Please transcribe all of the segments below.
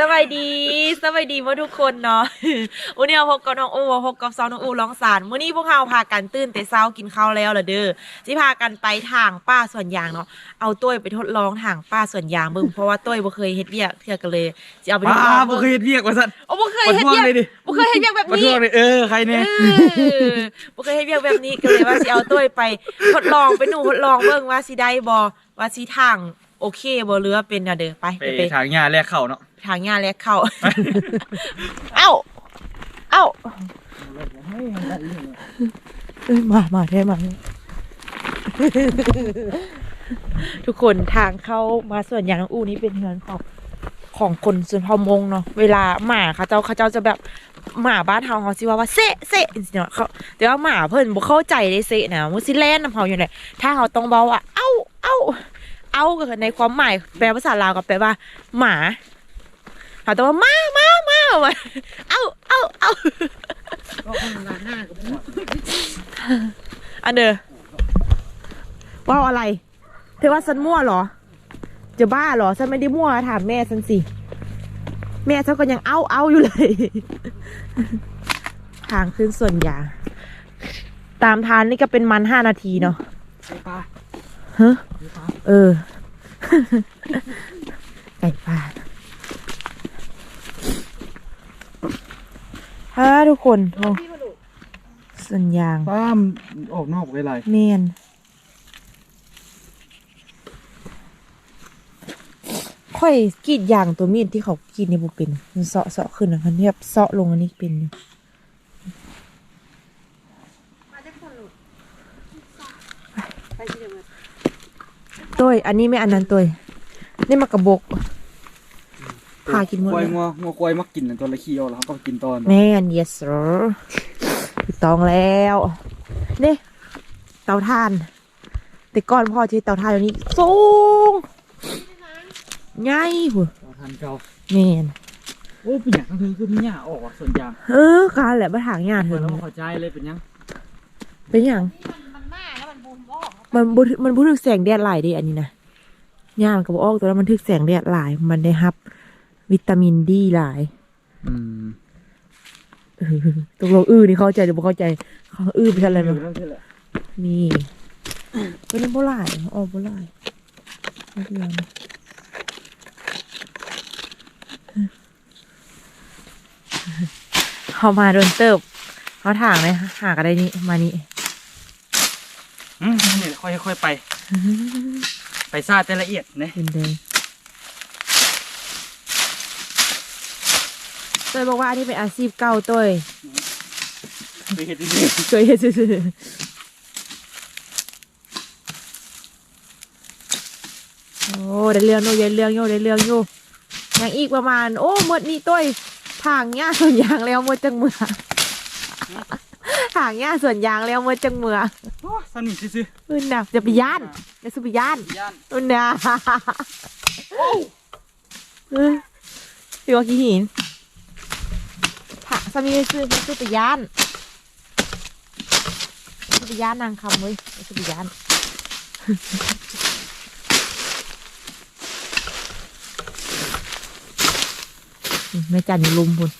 สวัสดีสวัสดีมาทุกคนเนาะวันนี้เราพบกับน้องอูพบกับซองน้องอูร้องสารมื้อนี้พวกเราพากันตื่นแต่เช้ากินข้าวแล้วล่ะเด้อที่พากันไปทางป้าสวนยางเนาะเอาต้วยไปทดลองทางป้าสวนยางเบิ่งเพราะว่าต้วยบ่เคยเฮ็ดเวียกเทื่อกันเลยสิเอาไปทดลว้าองบ่เบิ่งเคยเฮ็ดเวียกว่าซั่นโอ้บ่เคยมาเฮ็ดทวงเวียกเลยดิบ่เคยเฮ็ดเวียกแบบมานี้ทวงเลยเออใครเนี่ยเออบ่เคยเฮ็ดเวียกแบบนี้ก็เลยว่าสิเอาต้วยไปทดลองไปหนูทดลองเบิ่งว่าสิได้บ่ว่าสิทางโอเคบ่หรือว่าเป็นแนวเด้อไปไปไปทางหญ้าแลกเข้าเนาะ ทางงานแลกเข้า เอ้า เอ้าเอ้ยมามาได้มาทุกคนทางเข้ามาส่วนอย่างน้องอูนี่เป็นเงินของของคนส่วนเผ่ามงเนาะเวลาหมาเขาเจ้าเขาเจ้าจะแบบหมาบ้านเฮาเขาสิว่าว่าเซะเซะจริงๆเนาะเขาแต่ว่าหมาเพิ่นบ่เข้าใจได้เซะนะมันสิแล่นนำเฮาอยู่ไหนถ้าเขาต้องเบาว่าเอ้าเอ้าเอ้าก็คือในความหมายแปลภาษาลาวก็แปลว่า หมา เขาต้องว่ามามามามาเอ้าเอ้าเอ้าอันเดอว่าวอะไร เธอว่าฉันมั่วเหรอ จะบ้าเหรอ ฉันไม่ได้มั่วถามแม่ฉันสิ แม่ฉันก็ยังเอ้าเอ้าอยู่เลยทางขึ้นส่วนยางตามทานนี่ก็เป็นมันห้านาทีเนาะไปปลาฮะเออ ไก่ป่า ฮ่าทุกคนโอ้ส่วนยางป้ามออกนอกไปไรเมนค่อยกรีดยางตัวมีดที่เขากรีดในบุเป็นมันเสาะเสาะขึ้นอะมันแบบเสาะลงอันนี้เป็นอยู่ตัวอันนี้ไม่อันนั้นตัวนี่มากระบก พากินหมดควายเลยงัวงัวควายมักกินตอนละขี้เอาแล้วเขาต้องกินตอนแม่น yes sir ถูกต้องแล้วนี่เตาถ่าน แต่ก่อนพ่อใช้เตาถ่านเดี๋ยวนี้สูงใหญ่หัวทานเก่าแม่นโอ้เป็นหยังคือคือมีหญ้าออกว่ะส่วนยางเออการแหละมาถางงานเถเพิ่นอะเราเข้าใจเลยเป็นหยังเป็นอย่างมันบุมันบุถึกแสงแดดหลายเดิอันนี้นะย่ามันก็บอกออกตัวแล้วมันถึกแสงแดดหลาย มันได้รับ วิตามินดีหลายอืมเออตกลงอื้อนี่เข้าใจหรือบ่เข้าใจเขาอื้อไปทันอะไรเอมั้อนั่นคือแหละนี่เป็นโบราณอ๋อโบราณไม่เรียนเขามาโดนเติบเขาถางเลยหากอะไรนี่มานี่อืมนี่ค่อยๆไป ไปซาแต่ละเอียดนะเป็นเดย ต้ยบอกว่าอันนี้เป็นอาชีพเก่าเต้ยไปเฮ็ดดีเคยเห็นซื่อๆโอ้ได้เรื่องโน่ได้เรื่องโยได้เรื่องโยยังอีกประมาณ โอ้หมดนี่ต้ยทางหญ้าส่วนยางแล้วหมดจังเมืองทางหญ้าส่วนยางแล้วหมดจังเมืองๆโอ้สนิทซื่ออุ่นนะจะไปย่านจะสุไปย่านๆย่านอุ่นนะเออพี่ว่ากี่หินถา สามีซื้อไปซื้อไปยานซื้อไปยานนางคำเว้ยไปซื้อไปยานแม่จันอยู่ลุมพุ่น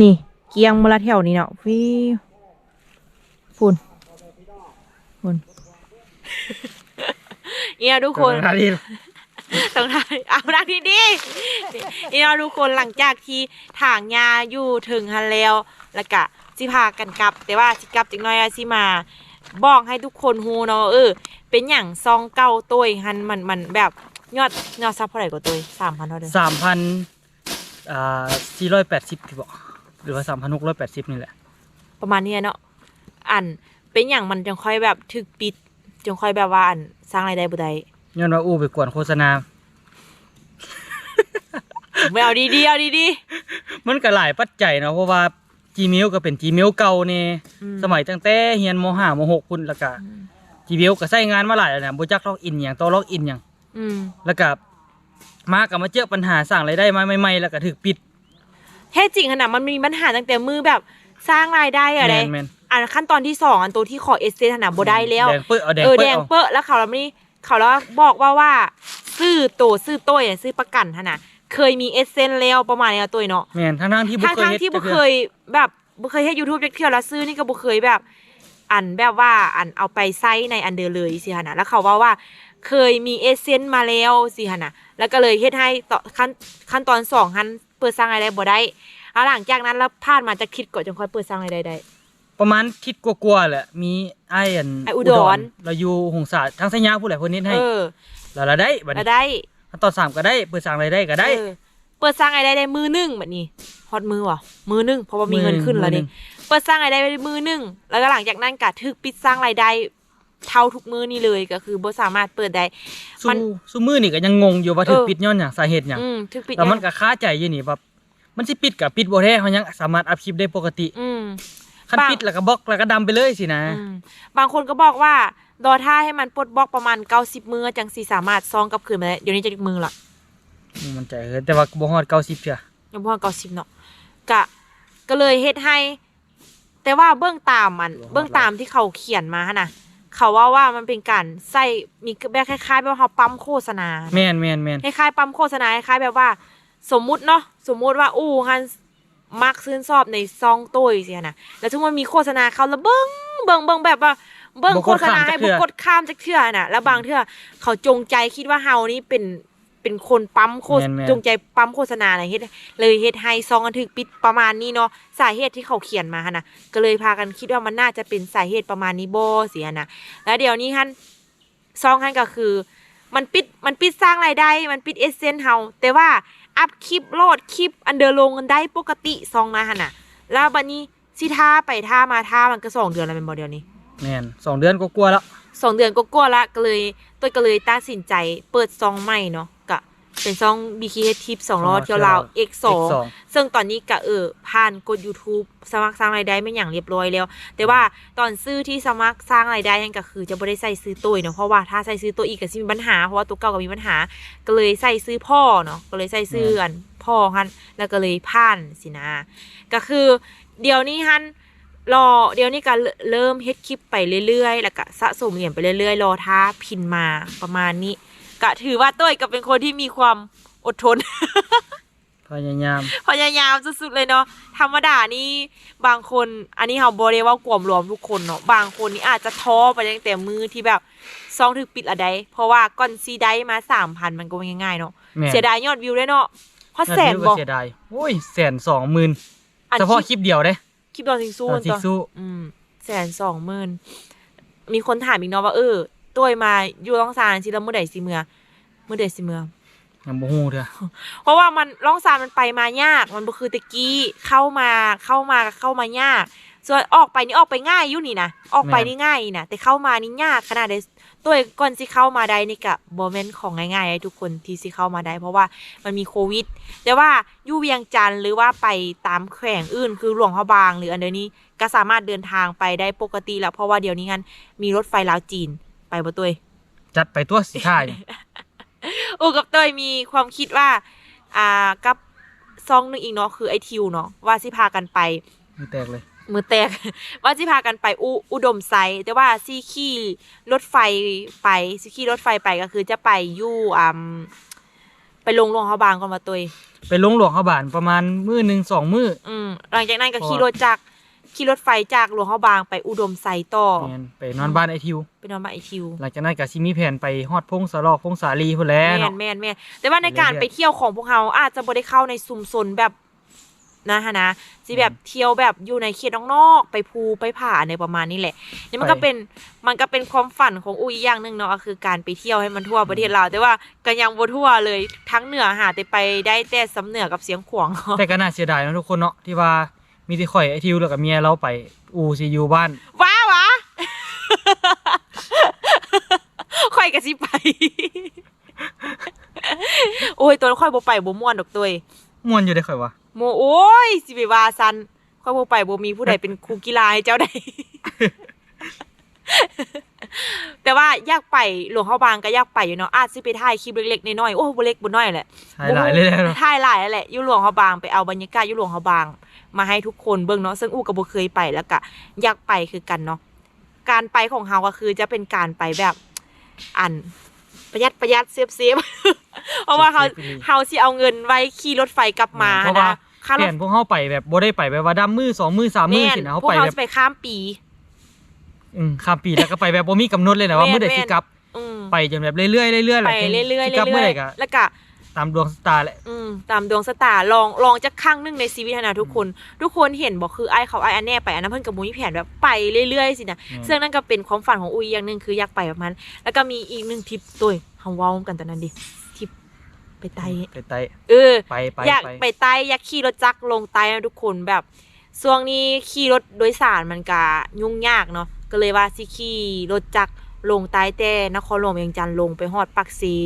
นี่ เกียงมละแถวนี้เนาะฟิวฝุ่นฝุ่นเนี่ยทุกคนนาทีต้องทายเอาดังที่ดีนี่เราทุกคนหลังจากที่ถางยาอยู่ถึงฮันแล้วแล้วก็สิพากันกลับ แต่ว่าสิกลับจักหน้อยอะสิมาบอกให้ทุกคนฮู้เนาะเออ เป็นอย่างซองเก้าตัวหันมันมันแบบยอดยอดซับเท่าไหร่กว่าตัวสามพันเท่าเดิมสามพันอ่าสี่ร้อยแปดสิบที่บอก หรือว่าสามพันหกร้อยแปดสิบนี่แหละ ประมาณเนี้ยเนาะอันเป็นอย่างมันจังค่อยแบบถึกปิดจังค่อยแบบว่าอันสร้างรายได้บ่ได้ย้อนว่าอู้ไปกวนโฆษณา ไม่เอาดีๆเอาดี มันก็หลายปัจจัยเนาะเพราะว่า Gmail ก็เป็น Gmail เก่าเนี่ยๆอืม สมัยตั้งแต่เฮียนมห้ามหกคุณแล้วก็ Gmail ก็ใช้งานมาหลายแล้วนะบ่จักล็อกอินหยังต่อล็อกอินหยังอืมแล้วก็มากับมาเจอปัญหาสร้างรายได้มาใหม่ๆแล้วก็ถูกปิด แท้จริงขนาดมันมีปัญหาตั้งแต่มือแบบสร้างรายได้อะไรแม่น อันขั้นตอนที่สองอันตัวที่ขอเอสเซนขนาดบ่ได้แล้ว แดงเปื้อเอาแดงเออเปื้แดองเอาเปอะแล้วเขาแล้วนี่เขาแล้วบอกว่าว่า ซื้อโตวซื้อโต้ยอะซื้อประกันขนาดเคยมีเอสเซนแล้วประมาณนี้ตัวเนาะแม่นทั้งๆที่บ่ทั้งเคยทั้งเฮ็ดที่บ่จักเคทื่อยแบบบ่เคยให้ยูทูบจักเที่ยวแล้วซื้อนี่ก็บ่เคยแบบ อันแบบว่าอันเอาไปใช้ในอันเดอร์เลยสิฮะนะแล้วเขาว่าว่าเคยมีเอเซนมาแล้วสิฮะนะแล้วก็เลยเฮ็ดให้ต่อขั้นขั้นตอนสองหัน เปิดสร้างรายได้บ่ได้แล้วหลังจากนั้นแล้วพลาดมาจะคิดก่อนจนค่อยเปิดสร้างรายได้ได้ ประมาณทิศกลัวาๆแหละ มีไอ้อันไอ้อุดร เราอยู่หงสาทั้งสัญญาผู้ใหญ่คนนี้ให้เออแล้วเราได้บัดแล้วนี้ได้ขั้นตอนสามก็ได้ เปิดสร้างรายได้ก็ได้ เออเปิดสร้างรายได้ได้มือหนึงแบบนี้ฮอตมือว่ะมือหนึงเพราะว่ามีเงินขึ้นแล้วนี่ เปิดสร้างรายได้ไปมือหนึ่งแล้วก็หลังจากนั้นก็ถึกปิดสร้างรายได้ เท่าทุกมือนี่เลยก็คือบ่สามารถเปิดได้มัสู้นสู้มือนี่ก็ยังงงอยู่ว่าถูกเออปิดย้อนหยังสาเหตุหยังอืมถึกปิดแต่มันก็ค้าใจอยู่นี่แบบมันสิปิดกับปิดบ่แท้เขายังสามารถอัพคลิปได้ปกติ อืมคันบางปิดแล้วก็บล็อกแล้วก็ดำไปเลยสินะอืมบางคนก็บอกว่าดอท่าให้มันปลดบล็อกประมาณ90มือจังสีสามารถซองกลับคืนมาได้เดี๋ยวนี้จะมือละมันใจเออแต่ว่าบ่ฮอด90เทื่อยังพอ90เนาะกะก็เลยเฮ็ดให้ แต่ว่าเบื้องตามมัน เบื้องตามที่เขาเขียนมาหั่นนะ เขาว่าว่ามันเป็นการใส่มีแบบคล้ายๆแบบว่าเขาปั๊มโฆษณาแม่นแม่นแม่นคล้ายๆปั๊มโฆษณาคล้ายๆแบบว่า สมมุติเนาะสมมุติว่าอู้ฮันมักซื้นชอบในซองตุ้ยสินะแล้วถึงมันมีโฆษณาเขาแล้วเบิ้งเบิ้งเบิ้งแบบว่าเบิ้งโฆษณาให้บุกดข้ามจากเทื่อน่ะ แล้วบางเทื่อเขาจงใจคิดว่าเฮานี่เป็น เป็นคนปั๊มโฆษจงใจปั๊มโฆษณาอะไรเฮ็ดเลยเฮ็ดให้ซองกันถึกปิดประมาณนี้เนาะสาเหตุที่เขาเขียนมาหั่นน่ะก็เลยพากันคิดว่ามันน่าจะเป็นสาเหตุประมาณนี้บ่เสียนะแล้วเดี๋ยวนี้ฮันซองฮันก็คือ มันปิดมันปิดสร้างรายได้ มันปิดเอเซนเฮาแต่ว่าอัพคลิปโหลดคลิปอันเดอร์ลงกันได้ปกติซองนะฮะน่ะ แล้วบัดนี้สิท่าไปท่ามาท่ามันก็สองเดือนแล้วเป็นบ่เดียวนี้ แม่นสองเดือนก็กลัวาๆแล้ว สองเดือนก็กลัวละก็เลยตัวก็เลยตัดสินใจเปิดซองใหม่เนาะก็ เป็นซอง BKH Tip สองล้อเที่ยวลาว X2 X2 ซึ่งตอนนี้ก็เออผ่านกด YouTube สมัครสร้างรายได้ไม่อย่างเรียบร้อยแล้ว แต่ว่าตอนซื้อที่สมัครสร้างรายได้นั่นก็คือจะไม่ได้ใส่ซื้อตัวเนาะเพราะว่าถ้าใส่ซื้อตัวอีกก็สิมีปัญหาเพราะว่าตัวเก่าก็มีปัญหา ก็เลยใส่ซื้อพ่อเนาะก็เลยใส่ซื้ออันพ่อฮันแล้วก็เลยผ่านสินะ ก็คือเดี๋ยวนี้ฮันรอเดี๋ยวนี้ก็เริ่มเฮ็ดคลิปไปเรื่อยๆ แล้วก็สะสมเหรียญไปเรื่อยๆ รอท้าพินมาประมาณนี้ ก็ถือว่าต้อยก็เป็นคนที่มีความอดทน พยายาม พยายามสุดๆเลยเนาะธรรมดานี่บางคน อันนี้เราบริว่ากวมรวมทุกคนเนาะบางคนนี่อาจจะท้อไปตั้งแต่มือที่แบบซองถึกปิดอะไดเพราะว่าก่อนซีได้มาสามพันมันก็ไม่ง่ายๆเนาะแม่น เสียดายยอดวิวได้เนาะเพราะแสนยดวิวบอก เสียดายโอ้ยแสนสองหมื่นอัน เฉพาะคคลิปลิปเดียวเด้คลิปตอนซิงซูตอนซิงซู อืมแสนสองหมื่นมีคนถามอีกเนาะว่าเออ ตัวมาอยู่ร้องซานทีละเมื่อใดสิเมือเมื่อใดสิเมือยังบ่ฮู้เด้อเพราะว่ามันล่องซานมันไปมายาก มันบ่คือตะกี้เข้ามาเข้ามาเข้ามายาก ส่วนออกไปนี่ออกไปง่ายอยู่นี่นะออกไปนี่ง่ายนี่นะแต่เข้ามานี่ยากขนาดเดตัวก่อนสิเข้ามาได้นี่กะบ่แม่นของง่ายๆให้ทุกคนที่สิเข้ามาได้ เพราะว่ามันมีโควิด แต่ว่าอยู่เวียงจันทร์หรือว่าไปตามแขวงอื่น คือหลวงพระบาง หรืออันเดยวนี้ก็สามารถเดินทางไปได้ปกติแล้วเพราะว่าเดี๋ยวนี้งั้นมีรถไฟลาวจีน ไปบ่ตัวจัดไปตัวสิท่ายอูกับเตยมีความคิดว่า อ่ากับซองหนึงอีกเนาะคือไอทิวเนาะว่าสิพากันไปมือแตกเลย มือแตก ว่าสิพากันไปอุอุดมไซด์แต่ว่าซีขี่รถไฟไปซีขี่รถไฟไปก็คือจะไปอยู่อ่าไปลงลงเขาบางก่อนมาตุยไปลงหลวงเขาบานประมาณมื้อหนึ่งสองมื้ออืมหลังจากนั้นก็เพราะขี่รถจาก ขี่รถไฟจากหลวงเขาบางไปอุดมไซต่อแม่นไปนอนบ้านไอทิว ไปนอนบ้านไอทิว หลังจากนั้นก็สิมีแผนไปฮอดพงสะลอกพงสาลีพุ่นแหล้วแม่เนาะ นแม่นแม่นแต่ว่าในการเรื่อยๆไปเที่ยวของพวกเราอาจจะบ่ได้เข้าในซุมซนแบบนะฮะนะสิแบบเที่ยวแบบอยู่ในเขตนอกๆไปภูไปผาในประมาณนี้แหละนี่มันก็เป็นมันก็เป็นความฝันของอูอีกอย่างหนึ่งเนาะก็คือการไปเที่ยวให้มันทั่วประเทศเราวแต่ว่าก็ยังบ่ทั่วเลยทั้งเหนือหาแต่ไปได้แต่สำเหนือกับเสียงขวาง แต่ก็น่าเสียดายเนาะทุกคนเนาะที่ว่า มีที่ข่อยไอทิวแล้วกับเมียเราไปอูซียูบ้าน ว้าวะ ค่อยกะสิไป โอ้ยตัวค่อยบ่ไปบ่ม่วนดอกตัวเองม่วนอยู่ได้ข่อยวะโมโอ้ยสิไปว่าซันค่อยบ่ไปบ่มีผู้ใดเป็นครูกีฬาให้เจ้าใด แต่ว่าอยากไปหลวงเขาบางก็อยากไปอยู่เนาะอาจสิไปถ่ายคลิปเล็กๆน้อยๆโอ้บ่เล็กบ่น้อยแหละใช่หลายเลยเนาะถ่ายหลายแหละอยู่หลวงเขาบางไปเอาบรรยากาศอยู่หลวงเขาบาง มาให้ทุกคนเบิ่งเนาะซึ่งอู้ก็บ่เคยไปแล้วก็อยากไปคือกันเนาะการไปของเฮาก็คือจะเป็นการไปแบบอันประหยัดประหยัดเซฟเซฟเพราะว่าเขาเฮาสิเอาเงินไว้ขี่รถไฟกลับมาเพราะว่านะค่ารเปลี่ถยนพวกเขาไปแบบบ่ได้ไปแบบว่าดำมือสองมือสามมือแม่นสินะเขาพวกไปเขาแบบจะไปข้ามปี อืมข้ามปีแล้วก็ไปแบบบ่มีกำหนดเลยนะว่าแม่นเมื่อใดสิแม่นกลับอืมไปจนแบบเรื่อยๆเรื่อยๆแหไปละเรื่อยๆสิกลับเมื่อเรื่ไหอยร่ก็ๆแล้วก็ ตามดวงชะตาแหละ อืมตามดวงสตาร์ลองลองจะครั้งหนึ่งในชีวิตนะทุกคน ทุกคนเห็นบอกคือไอ้เขาไอ้อันแน่ไปอันนั้นเพิ่นกับมุ้ยแผนแบบไปเรื่อยๆสินะอืม ซึ่งนั่นก็เป็นความฝันของอุยอย่างหนึ่งคืออยากไปแบบนั้นแล้วก็มีอีกหนึ่งทริปตัวเฮาเว้ากันตอนนั้นดิทริปไปไตไปไต่เออ ไปไปอยากไปไปไตอยากขี่รถจักรลงไตนะทุกคนแบบช่วงนี้ขี่รถโดยสารมันก็ยุ่งยากเนาะก็เลยว่าสิขี่รถจักรลงไตแต่นครหลวงเวียงจันทน์ลงไปฮอดปักซี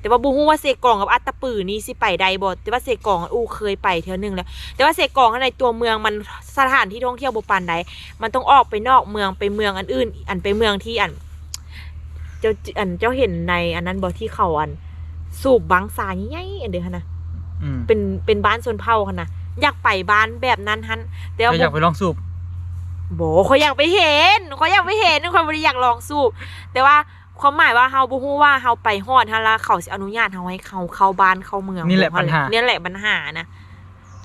แต่ว่าบูฮู้ว่าเซกองกับอัตตะปือนี่สิไปได้บ่แต่ว่าเซกองอู้เคยไปเที่ยวหนึงแล้ว แต่ว่าเซกองในตัวเมืองมันสถานที่ท่องเที่ยวบ่ปานใดมันต้องออกไปนอกเมืองไปเมืองอันอื่น อันไปเมืองที่อัน เจ้าอันเจ้าเห็นในอันนั้นบ่ที่เขาอัน สูบบางสายใหญ่ๆอันเดียวหั้นนะอืมเป็นเป็นบ้านชนเผ่าค่ะนะอยากไปบ้านแบบนั้นฮันแต่ว่าก็อยากไปลองสูบโบเขาอยากไปเห็นเขาอยากไปเห็นคนบ่ได้อยากลองสูบแต่ว่า ความหมายว่าเฮาบ่ฮู้ว่าเฮาไปฮอดฮันละเขาสิอนุญาตเฮาให้เขาเข้าบ้านเข้าเมืองนี่แหละปัญหานี่แหละปัญหานะ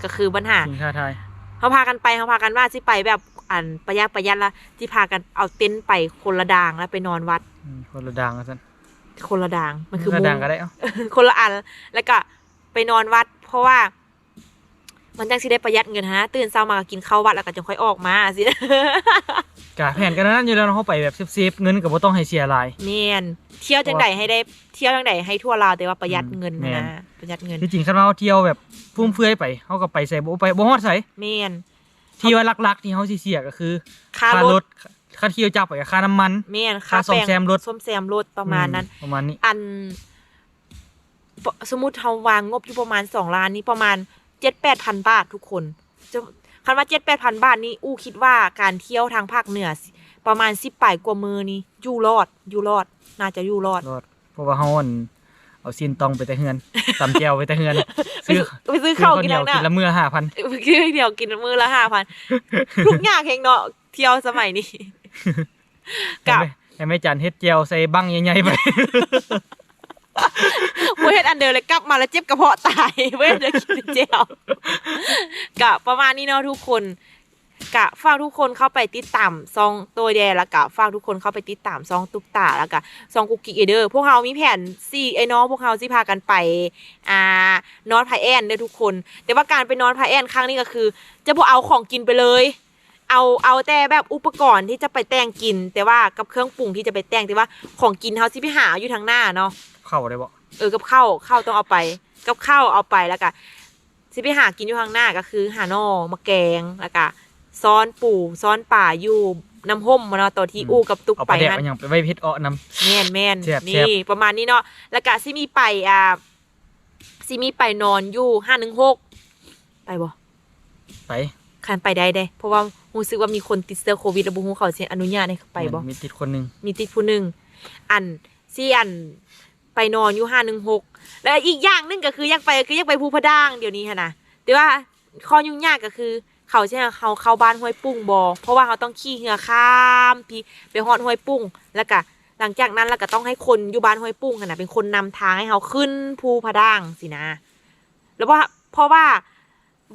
ก็คือปัญหาสิ่งท้าทายเขาพากันไปเขาพากันว่าสิไปแบบอันประหยัดประหยัดละที่พากันเอาเต็นท์ไปคนละดางแล้วไปนอนวัดอืมคนละดังกันซั่นคนละดางมันคือคนละมุดังงก็ได้เอ้าคนละอันแล้วก็ไปนอนวัด เพราะว่า มันจังสิได้ประหยัดเงินฮะตื่นเช้ามาก็กินข้าววัดแล้วก็จะค่อยออกมาสิกะแผนกันนั้นอยู่แล้วเนาะเขาไปแบบเซฟๆเงินก็บ่ต้องให้เสียหลายเนียนเที่ยวจังใดให้ได้เที่ยวจังใดให้ทั่วลาวแต่ว่าประหยัดเงินแม่นนะประหยัดเงินที่จริงคันว่าเราเที่ยวแบบฟุ่มเฟือยไปเขาก็ไปใส่บ่ไปบ่ฮอดใส่เมียนที่ว่าหลักๆที่เขาสิเสียก็คือค่าค่ารรถถค่าเที่ยวจับไปกับค่าน้ำมันเมียนค่าซ่อมแซมรถซ่อมแซมรถประมาณนั้นอืประมาณนี้อันปสมมติเราวางงบอยู่ประมาณสองล้านนี้ประมาณเจ็ดแปดพันบาททุกคนจะคันว่าเจ็ดแปดพันบาทนี้อู้คิดว่าการเที่ยวทางภาคเหนือสิประมาณสิบปลายกว่ามือนี้อยู่รอดอยู่รอด น่าจะอยู่รอดรอดเพราะว่าเฮาอั่นเอาซีนตองไปแต่เฮือนตำแก้วไปแต่เฮือนซื้อไปซื้อข้าวกินเหนีแล้ยววนะกินละมื้อ5,000คือเดียวกินมือละห้าพันทุกอย่างเองเนาะเที่ยวสมัยนี้กับให้แม่จันเฮ็ดแจ่วใส่บังใหญ่ๆไป เว้ยอันเดิมเลยกลับมาแล้วเจ็บกระเพาะตายเว้ยเดี๋ยวกินเจลกะประมาณนี้เนาะทุกคนกะฝากทุกคนเข้าไปติดตามซองตัวแดแล้วกะฝากทุกคนเข้าไปติดตามซองตุกตาแล้วกะซองกุกกิกเอเดอร์พวกเรามีแผนสี่ไอ้น้องพวกเราสิพากันไปอ่านอนไพแอนเด้อทุกคน แต่ว่าการไปนอนไพแอนครั้งนี้ก็คือ จะบ่เอาของกินไปเลย เอาเอาแต่แบบอุปกรณ์ที่จะไปแต่งกิน แต่ว่ากับเครื่องปรุงที่จะไปแต่งแต่ว่าของกินเฮาสิไปหาอยู่ทางหน้าเนาะ ข้าได้บ่เออกับข้าวข้าวต้องเอาไป กับข้าวเอาไปแล้วก็สิไปหากินอยู่ข้างหน้าก็คือหาหน่อมะแกงแล้วก็ซ้อนปูซ้อนป่าอยู่น้ำห่มมาเนาะตัวที่อู้กับตุกเอาไปไปแดกนั่นเอาหยังไปไว้เฮ็ดอ้อนำแม่นแม่นแซ่บนี่ประมาณนี้เนาะแล้วก็สิมีไปอ่าสิมีไปนอนอยู่ห้าหนึ่งหกไปบ่ไปคันไปได้เด้ เพราะว่ารู้สึกว่ามีคนติดเชื้อโควิดแล้วบ่ฮู้เขาสิอนุญาตให้ไปบ่มีติดคนหนึงมีติดผู้หนึ่งอันซี่อัน ไปนอนอยู่ห้าหนึ่งหกแล้วอีกอย่างหนึงก็คืออยากไปคืออยากไปภูพะด่างเดี๋ยวนี้ค่ะนะแต่ว่าข้อยุ่งยากก็คือ เขาใช่ไหมเขาเข้าบ้านห้วยปุ้งบอเพราะว่าเขาต้องขี่เรือข้ามพี่ไปฮอดห้วยปุ้งแล้วก็หลังจากนั้นแล้วก็ต้องให้คนอยู่บ้านห้วยปุ้งค่ะนะเป็นคนนำทางให้เขาขึ้นภูพะด่างสินะ แล้วว่าเพราะว่า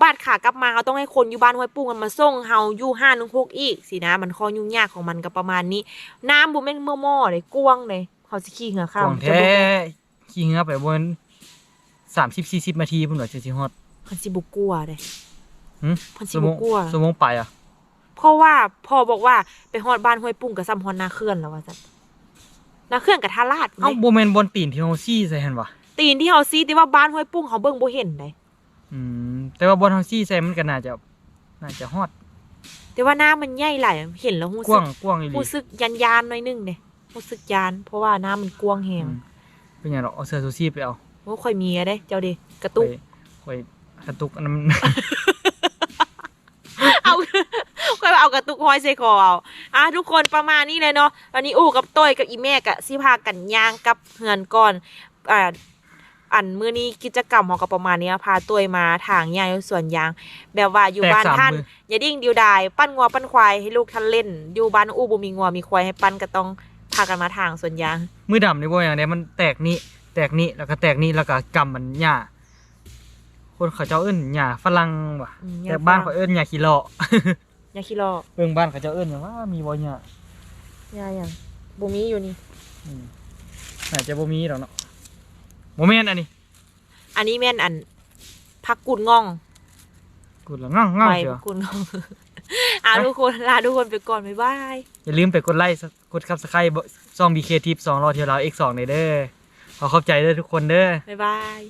บ้านขากลับมาเขาต้องให้คนอยู่บ้านห้วยปุ้งมันมาส่งเฮาอยู่ห้าหนึ่งหกอีกสินะ มันข้อยุ่งยากของมันก็ประมาณนี้ น้ำบุแม่นเมื่อหม้อเลยกวางเลย เขาสิขี่เหงือข้าวของจะแท้บุขี่เงือไปบนสามสิบสี่สิบนาทีพุ่นหน่อยจะสิฮอดมันสิบุกลัวเลยหึมันสิชั่วโมบุงกลัวชั่วโมงไปอะเพราะว่าพ่อบอกว่าไปฮอดบ้านห้วยปุ้งกับซ้ำฮอดนาเขื่อนแล้วว่าจันนาเขื่อนกับท่าลาดเอ้าไหมโบแมนบนตีนที่เฮาซี่ใส่หั่นวะตีนที่เฮาซีที่ว่าบ้านห้วยปุ้งเขาเบิ่งบ่เห็นเลยอืมแต่ว่าบนเฮาซี่ใส่มันก็น่าจะน่าจะฮอดแต่ว่าน้ำมันใหญ่หลายเห็นแล้วรู้กสึว้ากงกว้างอีหลี รู้สึกยันยานๆหน่อยนึงเด้ รู้สึกยาน เพราะว่าน้ำมันกว้างแหอืงมเป็นหยังหรอกเอาเสื้อซูซี่ไปเอาโอ้ค่อยมีอะเด้เจ้าเด้กระตุกไปไปกระตุกอันนั้นเอาค่อยเอากระตุกห้อยใส่คอเอาอะทุกคนประมาณนี้เลยเนาะวันนี้อู้กับต้อยกับอีแม่กับสิพากันย่างกับเฮือนก่อนอ่าอันมื้อนี้กิจกรรมของก็ประมาณเนี้ยพาต้อยมาทางย่างอยู่สวนยาง แบบว่าอยู่แตกบ้านสามท่านมืออย่าดิ้งเดียวดาย ปั้นงัวปั้นควายให้ลูกท่านเล่น อยู่บ้านอู้บ่มีงัวมีควายให้ปั้นก็ต้องพากันมาทางสวนยาง มือดำนี่บ่อย่างเนี้ยมันแตกนี่แตกนี่แล้วก็แตกนี่แล้วก็กำมันหญ้าคนเขาเจ้าเอิ้นหญ้าฝรั่งว่ะอืมหญ้แต่บ้านเขาเอิ้นหญ้าขี้เลาะยาคิรอเบิ่งบ้านเขาเจ้าเอิ้นหยังว่ามีบ่หญ้ายาอย่างบ่มีอยู่นี่ อืมน่าจะบ่มีดอกเนาะบ่แม่นอันนี้อันนี้แม่นอันพักกุดง่องกูละง่างง่างไปเชียวพักกุดง่อง อะทุกคนลาทุกคนไปก่อนบ๊ายบายอย่าลืมไปกดไลค์กด Subscribe ซอง BK Tip 2รอเที่ยวลาว X2 ในเด้อขอขอบใจเด้อทุกคนเด้อบ๊ายบาย